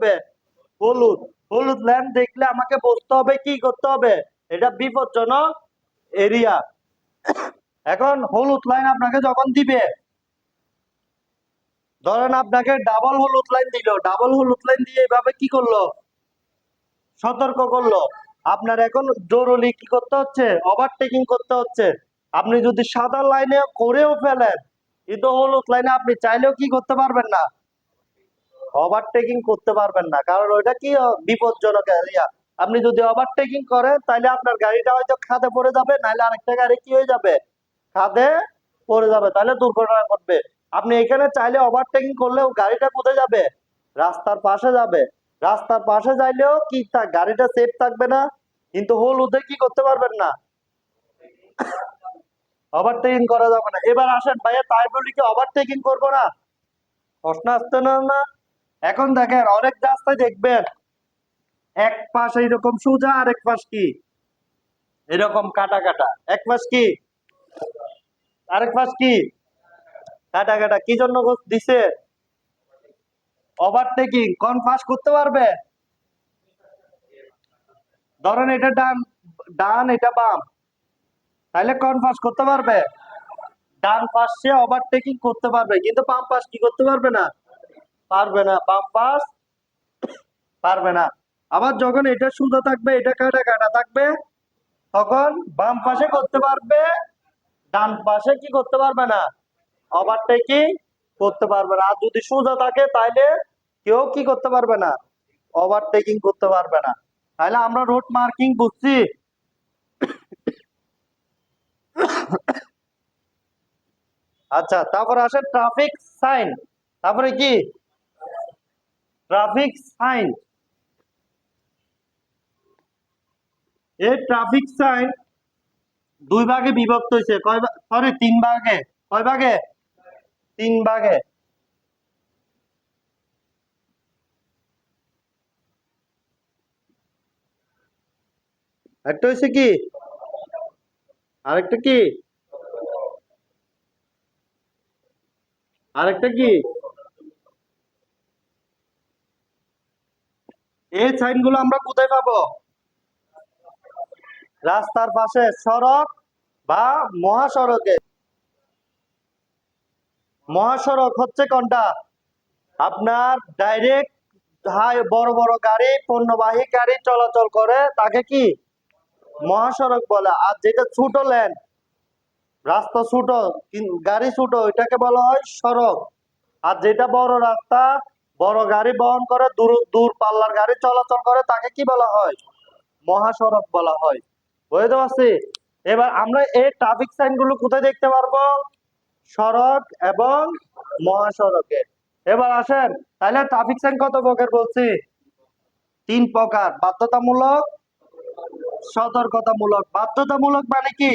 হবে? হলুদ। হলুদ লাইন দেখলে আমাকে বুঝতে হবে, কি করতে হবে? এটা বিপজ্জনক এরিয়া এখন হলুদ লাইন আপনাকে যখন দিবে, ধরেন আপনাকে ডাবল হলুদ লাইন দিল। ডাবল হলুদ লাইন দিয়ে এভাবে কি করল? সতর্ক করল। আপনার এখন জরুরি কি করতে হচ্ছে? ওভারটেকিং করতে হচ্ছে। আপনি যদি সাদা লাইনে করেও ফেলেন, কিন্তু হলুদ লাইনে আপনি চাইলেও কি করতে পারবেন না? ওভারটেকিং করতে পারবেন না। কারণ ওইটা কি বিপজ্জনক এরিয়া আপনি যদি ওভারটেকিং করেন তাহলে আপনার গাড়িটা হয়তো খাদে পড়ে যাবে নাহলে আরেকটা গাড়ি কি হয়ে যাবে? খাদে পড়ে যাবে তাহলে দুর্ঘটনা ঘটবে। আপনি এখানে চাইলে ওভারটেকিং করলেও গাড়িটা কোথায় যাবে? রাস্তার পাশে যাবে। রাস্তার পাশে যাইলেও কি গাড়িটা সেফ থাকবে না? কিন্তু হোল হলুদে কি করতে পারবেন না? ওভারটেকিং করা যাবে না। এবার আসেন, ভাইয়া, তাই বলি কি ওভারটেকিং করব না? প্রশ্ন আসতে না না? এখন দেখেন, অনেক রাস্তায় দেখবেন, এক পাশ এইরকম সোজা আর এক পাশ কি? এরকম কাটা কাটা। এক পাশ কি? আরেক পাশ কি? কাটা কাটা। কি জন্য দিছে? ওভারটেকিং কোন পাশ করতে পারবে? ধরেন এটা ডান ডান, এটা বাম। তাহলে কোন পাশ করতে পারবে? ডান পাশে ওভারটেকিং করতে পারবে। কিন্তু বাম পাশ কি করতে পারবে না? পারবে না, বাম পাশ পারবে না। আবার যখন এটা সোজা থাকবে, এটা কাটা কাটা থাকবে, তখন বাম পাশে করতে পারবে, ডান পাশে কি করতে পারবে না? ওভারটেকিং করতে পারবে না। আর যদি সোজা থাকে তাহলে কেউ কি করতে পারবে না? ওভারটেকিং করতে পারবে না। তাহলে আমরা রোড মার্কিং বুঝছি। আচ্ছা তারপর আসে ট্রাফিক সাইন তারপরে কি? ট্রাফিক সাইন এই ট্রাফিক সাইন দুই ভাগে বিভক্ত হয়েছে। কয় সরি তিন ভাগে। কয় ভাগে? তিন ভাগে। একটা হয়েছে কি? আরেকটা কি? আরেকটা কি? এই সাইনগুলো আমরা কোথায় পাবো? রাস্তার পাশে সড়ক বা মহাসড়কে। মহাসড়ক হচ্ছে কোনটা? আপনার ডাইরেক্ট বড় বড় গাড়ি, পণ্যবাহী গাড়ি চলাচল করে, তাকে কি? মহাসড়ক বলে। আর যেটা ছোট লেন রাস্তা ছোট, গাড়ি ছোট, এটাকে বলা হয় সড়ক। আর যেটা বড় রাস্তা বড় গাড়ি বহন করে, দূর দূর পাল্লার গাড়ি চলাচল করে, তাকে কি বলা হয়? মহাসড়ক বলা হয়। বুঝতে পারছি? এবার আমরা এই ট্রাফিক সাইনগুলো কোথায় দেখতে পারব? সড়ক এবং মহাসড়কে। এবার আসেন, তাহলে ট্রাফিক সাইন কত প্রকার বলছি? তিন প্রকার। বাধ্যতামূলক, সতর্কতামূলক। বাধ্যতামূলক মানে কি?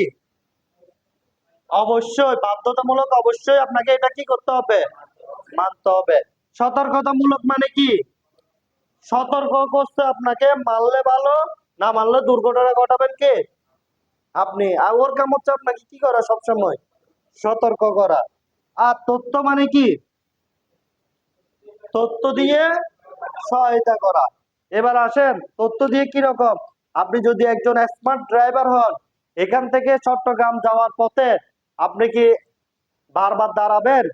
অবশ্যই, বাধ্যতামূলক অবশ্যই আপনাকে এটা কি করতে হবে? মানতে হবে। সতর্কতামূলক মানে কি? সতর্ক করছে আপনাকে, মানলে ভালো, না মানলে দুর্ঘটনা ঘটাবেন কে? আপনি। আর ওর কাম হচ্ছে আপনাকে কি করা সবসময়? সতর্ক করা। আর তথ্য মানে কি? তথ্য দিয়ে সহায়তা করা। এবার আসেন, তথ্য দিয়ে কি রকম? আপনি যদি একজন স্মার্ট ড্রাইভার হন, এখান থেকে চট্টগ্রাম যাওয়ার পথে আপনি কি বারবার দাঁড়াবেন?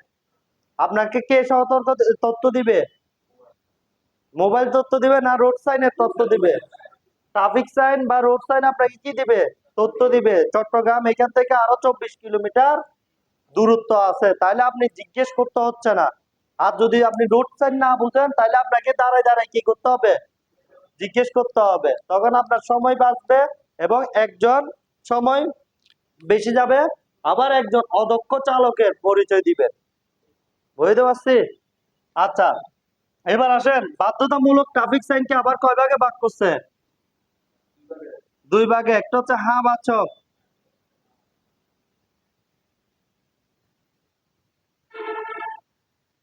আপনাকে কে সতর্ক তথ্য দিবে? মোবাইল তথ্য দিবে না রোড সাইনের তথ্য দিবে? ট্রাফিক সাইন বা রোড সাইন আপনাকে কি দিবে? তথ্য দিবে। চট্টগ্রাম এখান থেকে আরও চব্বিশ কিলোমিটার দূরত্ব আছে। তাহলে আপনি জিজ্ঞেস করতে হচ্ছে না। আর যদি আপনি রোড সাইন না বুঝেন তাহলে আপনাকে দাঁড়ায় দাঁড়ায় কি করতে হবে? জিজ্ঞেস করতে হবে। তখন আপনার সময় বাঁচবে এবং একজন সময় বেশি যাবে। আবার একজন অদক্ষ চালকের পরিচয় দিবেন। বুঝতে পারছি আচ্ছা এবার আসেন, বাধ্যতামূলক ট্রাফিক সাইনকে আবার কয় ভাগে ভাগ করছে? দুই ভাগে, একটা হচ্ছে হা বাচক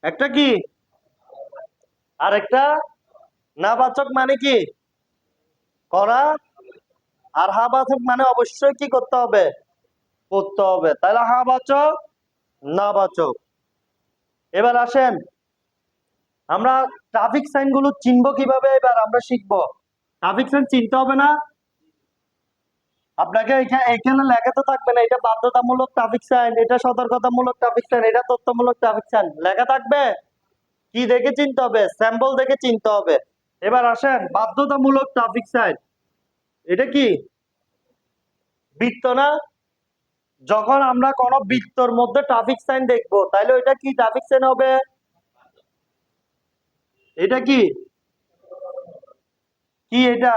একটা কি? আর একটা না বাচক মানে কি? করা? আর হা বাচক মানে অবশ্যই কি করতে হবে? করতে হবে। তাহলে হা বাচক না বাচক এবার আসেন। আমরা ট্রাফিক সাইনগুলো চিনবো কীভাবে? এবার আমরা শিখব। ট্রাফিক সাইন চিনতে হবে না। আপনাকে এখানে লেখা তো থাকবে না, এটা বাধ্যতামূলক ট্রাফিক সাইন এটা সতর্কতামূলক ট্রাফিক সাইন এটা তথ্যমূলক ট্রাফিক সাইন লেখা থাকবে? কি দেখে চিনতে হবে? স্যাম্পল দেখে চিনতে হবে। এবার আসেন, বাধ্যতামূলক ট্রাফিক সাইন এটা কি? বৃত্ত না? যখন আমরা কোন বৃত্তর মধ্যে ট্রাফিক সাইন দেখব তাহলে ওইটা কি ট্রাফিক সাইন হবে? এটা কি? কি এটা?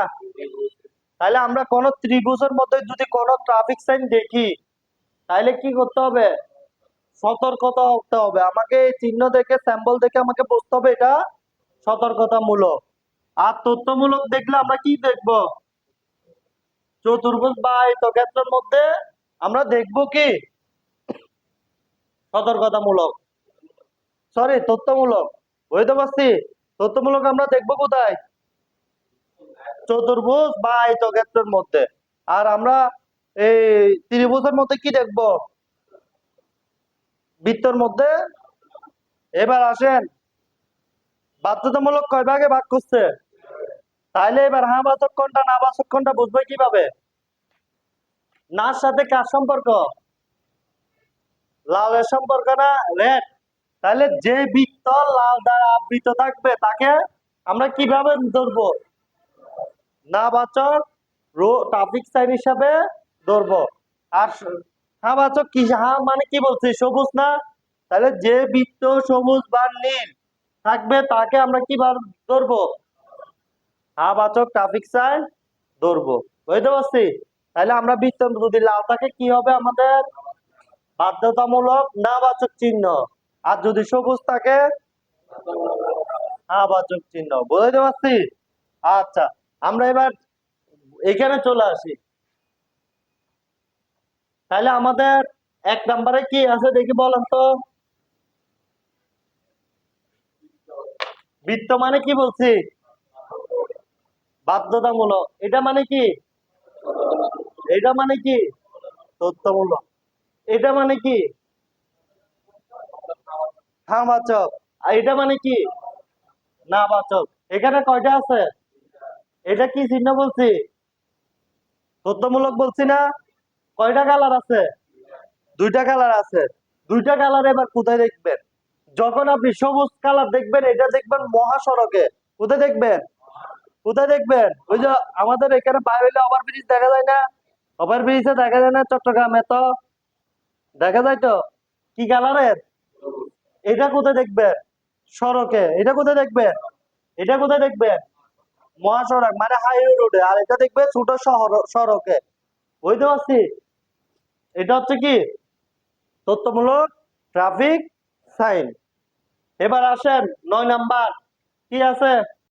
তাহলে আমরা কোন ত্রিভুজের মধ্যে যদি কোন ট্রাফিক সাইন দেখি তাহলে কি করতে হবে? সতর্কতা হতে হবে। আমাকে এই চিহ্ন দেখে স্যাম্পল দেখে আমাকে বুঝতে হবে এটা সতর্কতামূলক। আর তথ্যমূলক দেখলে আমরা কি দেখব? চতুর্ভুজ বা আয়তক্ষেত্রের মধ্যে আমরা দেখব কি? সতর্কতামূলক। সরি তথ্যমূলক। বুঝতে পারছি? তথ্যমূলক আমরা দেখব কোথায়? চতুর্ভুজ বা আয়তক্ষেত্রের মধ্যে। আর আমরা এই ত্রিভুজের মধ্যে কি দেখব? বৃত্তর মধ্যে। এবার আসেন। বাধ্যতামূলক কয় ভাগে ভাগ করছে? তাইলে এবার হ্যাঁ বাচক কোনটা না বাচক কোনটা বুঝবে কীভাবে? নার সাথে কার সম্পর্ক? লালের সম্পর্ক না? রেড তাহলে যে বৃত্ত লাল দ্বারা আবৃত থাকবে, তাকে আমরা কীভাবে ধরবো? না বাচক রো ট্রাফিক সাইন হিসাবে ধরবো। আর হ্যাঁ বাচক কি, হা মানে কি বলছি? সবুজ না? তাহলে যে বৃত্ত সবুজ বা নীল থাকবে, তাকে আমরা কীভাবে ধরবো? হা বাচক ট্রাফিক সাইন ধরবো। বুঝতে পারছি? তাহলে আমরা বৃত্ত যদি লাল থাকে, কি হবে আমাদের? বাধ্যতামূলক না বাচক চিহ্ন। আর যদি সবুজ থাকে? হ্যাঁ বাচক চিহ্ন। বুঝতে পারছি? আচ্ছা আমরা এবার এখানে চলে আসি। তাহলে আমাদের এক নম্বরে কি আছে দেখি বলেন তো? বৃত্ত মানে কি বলছি? বাধ্যতামূলক। এটা মানে কি? এটা মানে কি? তথ্যমূলক। এটা মানে কি? হ্যাঁ বাচক আর এটা মানে কি? না বাচক এখানে কয়টা আছে? এটা কি চিহ্ন বলছি? তথ্যমূলক বলছি না। কয়টা কালার আছে? দুইটা কালার আছে। দুইটা কালার এবার কোথায় দেখবেন? যখন আপনি সবুজ কালার দেখবেন এটা দেখবেন মহাসড়কে। কোথায় দেখবেন? কোথায় দেখবেন? ওই যে আমাদের এখানে বাইরে ওভার ব্রিজ দেখা যায় না? ওভার ব্রিজে দেখা যায় না চট্টগ্রামে। তো দেখা যায় তো, কি কালারের? এটা কোথায় দেখবে? সড়কে। এটা কোথায় দেখবে? এটা কোথায় দেখবেন মহাসড়ক মানে হাইওয়ে রোডে আর এটা দেখবে ছোট শহর, সড়কে। বুঝতে পারছি? এটা হচ্ছে কি? তথ্যমূলক ট্রাফিক সাইন এবার আসেন, নয় নাম্বার। কি আছে?